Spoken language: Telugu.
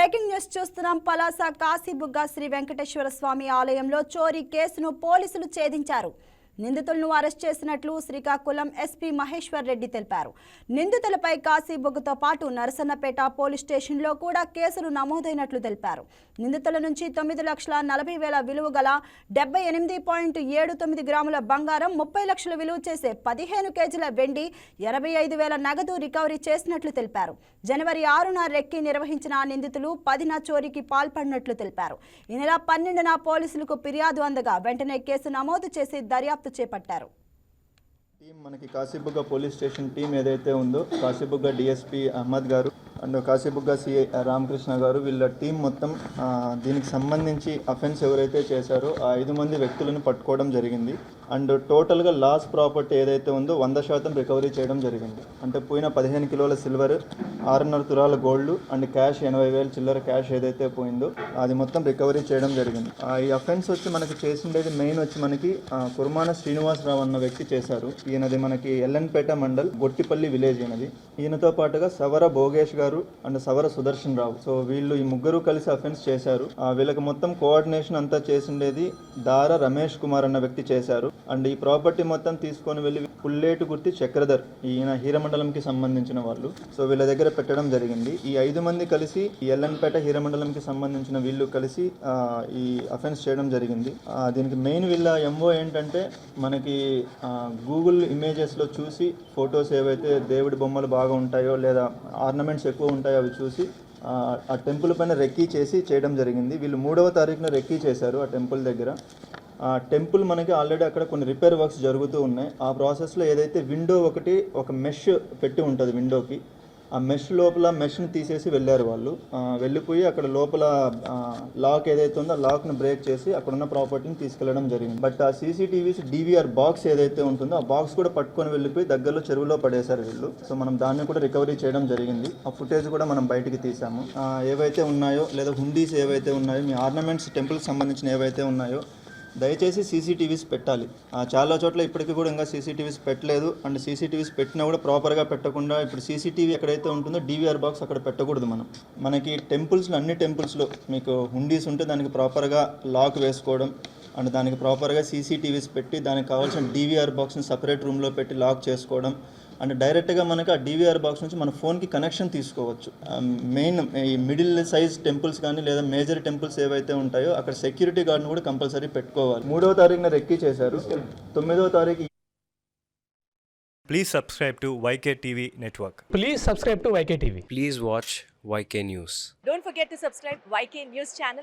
బ్రేకింగ్ న్యూస్ చూస్తున్నాం. పలాస కాశీబుగ్గ శ్రీ వెంకటేశ్వర స్వామి ఆలయంలో చోరీ కేసును పోలీసులు ఛేదించారు. నిందితులను అరెస్ట్ చేసినట్లు శ్రీకాకుళం ఎస్పీ మహేశ్వర్ రెడ్డి తెలిపారు. నిందితులపై కాశీబొగ్గుతో పాటు నరసన్నపేట పోలీస్ స్టేషన్లో కూడా కేసులు నమోదైనట్లు తెలిపారు. నిందితుల నుంచి తొమ్మిది లక్షల నలభై వేల విలువ గల డెబ్బై ఎనిమిది పాయింట్ ఏడు తొమ్మిది గ్రాముల బంగారం ముప్పై లక్షల విలువ చేసే పదిహేను కేజీల వెండి ఎనభై ఐదు వేల నగదు రికవరీ చేసినట్లు తెలిపారు. జనవరి ఆరున రెక్కి నిర్వహించిన నిందితులు పదిన చోరీకి పాల్పడినట్లు తెలిపారు. ఈ నెల పన్నెండున పోలీసులకు ఫిర్యాదు అందగా వెంటనే కేసు నమోదు చేసి దర్యాప్తు చేపట్టారు. టీం మనకి కాశీబుగ్గ పోలీస్ స్టేషన్ టీం ఏదైతే ఉందో కాశీబుగ్గ డిఎస్పి అహ్మద్ గారు అండ్ కాశీబుగ్గ సిఐ రామకృష్ణ గారు వీళ్ళ టీం మొత్తం దీనికి సంబంధించి అఫెన్స్ ఎవరైతే చేశారో ఆ ఐదు మంది వ్యక్తులను పట్టుకోవడం జరిగింది. అండ్ టోటల్గా లాస్ ప్రాపర్టీ ఏదైతే ఉందో వంద శాతం రికవరీ చేయడం జరిగింది. అంటే పోయిన పదిహేను కిలోల సిల్వర్ ఆరున్నర తులాల గోల్డ్ అండ్ క్యాష్ ఎనభై వేలు చిల్లర క్యాష్ ఏదైతే పోయిందో అది మొత్తం రికవరీ చేయడం జరిగింది. ఆ, ఈ అఫెన్స్ వచ్చి మనకి చేసిండేది మెయిన్ వచ్చి మనకి కుర్మాన శ్రీనివాసరావు అన్న వ్యక్తి చేశారు. ఈయనది మనకి ఎల్ఎన్పేట మండల్ గొట్టిపల్లి విలేజ్ ఈయనది. ఈయనతో పాటుగా సవర భోగేష్ గారు అండ్ సవర సుదర్శన్ రావు. సో వీళ్ళు ఈ ముగ్గురు కలిసి అఫెన్స్ చేశారు. ఆ, వీళ్ళకి మొత్తం కోఆర్డినేషన్ అంతా చేసిండేది దార రమేష్ కుమార్ అన్న వ్యక్తి చేశారు. అండ్ ఈ ప్రాపర్టీ మొత్తం తీసుకొని వెళ్ళి పుల్లేటు గుర్తి చక్రధర్ ఈయన హీరమండలంకి సంబంధించిన వాళ్ళు. సో వీళ్ళ దగ్గర పెట్టడం జరిగింది. ఈ ఐదు మంది కలిసి ఈ ఎల్లన్పేట హీరమండలంకి సంబంధించిన వీళ్ళు కలిసి ఈ అఫెన్స్ చేయడం జరిగింది. దీనికి మెయిన్ వీళ్ళ ఎంఓ ఏంటంటే మనకి గూగుల్ ఇమేజెస్లో చూసి ఫొటోస్ ఏవైతే దేవుడి బొమ్మలు బాగా ఉంటాయో లేదా ఆర్నమెంట్స్ ఎక్కువ ఉంటాయి అవి చూసి ఆ టెంపుల్ పైన రెక్కీ చేసి చేయడం జరిగింది. వీళ్ళు మూడవ తారీఖున రెక్కీ చేశారు ఆ టెంపుల్ దగ్గర. ఆ టెంపుల్ మనకి ఆల్రెడీ అక్కడ కొన్ని రిపేర్ వర్క్స్ జరుగుతూ ఉన్నాయి. ఆ ప్రాసెస్లో ఏదైతే విండో ఒకటి ఒక మెష్ పెట్టి ఉంటుంది విండోకి ఆ మెష్ లోపల మెష్ని తీసేసి వెళ్ళారు వాళ్ళు. వెళ్ళిపోయి అక్కడ లోపల లాక్ ఏదైతే ఉందో ఆ లాక్ను బ్రేక్ చేసి అక్కడ ఉన్న ప్రాపర్టీని తీసుకెళ్ళడం జరిగింది. బట్ ఆ సీసీటీవీస్ డీవీఆర్ బాక్స్ ఏదైతే ఉంటుందో ఆ బాక్స్ కూడా పట్టుకొని వెళ్ళిపోయి దగ్గరలో చెరువులో పడేశారు వీళ్ళు. సో మనం దాన్ని కూడా రికవరీ చేయడం జరిగింది. ఆ ఫుటేజ్ కూడా మనం బయటికి తీసాము ఏవైతే ఉన్నాయో లేదా హుండీస్ ఏవైతే ఉన్నాయో మీ ఆర్నమెంట్స్ టెంపుల్కి సంబంధించిన ఏవైతే ఉన్నాయో దయచేసి సీసీటీవీస్ పెట్టాలి. చాలా చోట్ల ఇప్పటికీ కూడా ఇంకా సీసీటీవీస్ పెట్టలేదు. అండ్ సీసీటీవీస్ పెట్టినా కూడా ప్రాపర్గా పెట్టకుండా ఇప్పుడు సీసీటీవీ ఎక్కడైతే ఉంటుందో డీవీఆర్ బాక్స్ అక్కడ పెట్టకూడదు మనం. మనకి టెంపుల్స్లో అన్ని టెంపుల్స్లో మీకు హుండీస్ ఉంటే దానికి ప్రాపర్గా లాక్ వేసుకోవడం అండ్ దానికి ప్రాపర్గా సీసీటీవీస్ పెట్టి దానికి కావాల్సిన డీవీఆర్ బాక్స్ని సపరేట్ రూమ్లో పెట్టి లాక్ చేసుకోవడం అండ్ డైరెక్ట్గా మనకి ఆ డీవీఆర్ బాక్స్ నుంచి మన ఫోన్కి కనెక్షన్ తీసుకోవచ్చు మెయిన్ ఈ మిడిల్ సైజ్ టెంపుల్స్ కానీ లేదా మేజర్ టెంపుల్స్ ఏవైతే ఉంటాయో అక్కడ సెక్యూరిటీ గార్డ్ని కూడా కంపల్సరీ పెట్టుకోవాలి మూడవ తారీఖున రెక్కీ చేశారు తొమ్మిదవ తారీఖు Please subscribe to YK TV Network. Please subscribe to YK TV. Please watch YK News. Don't forget to subscribe YK News channel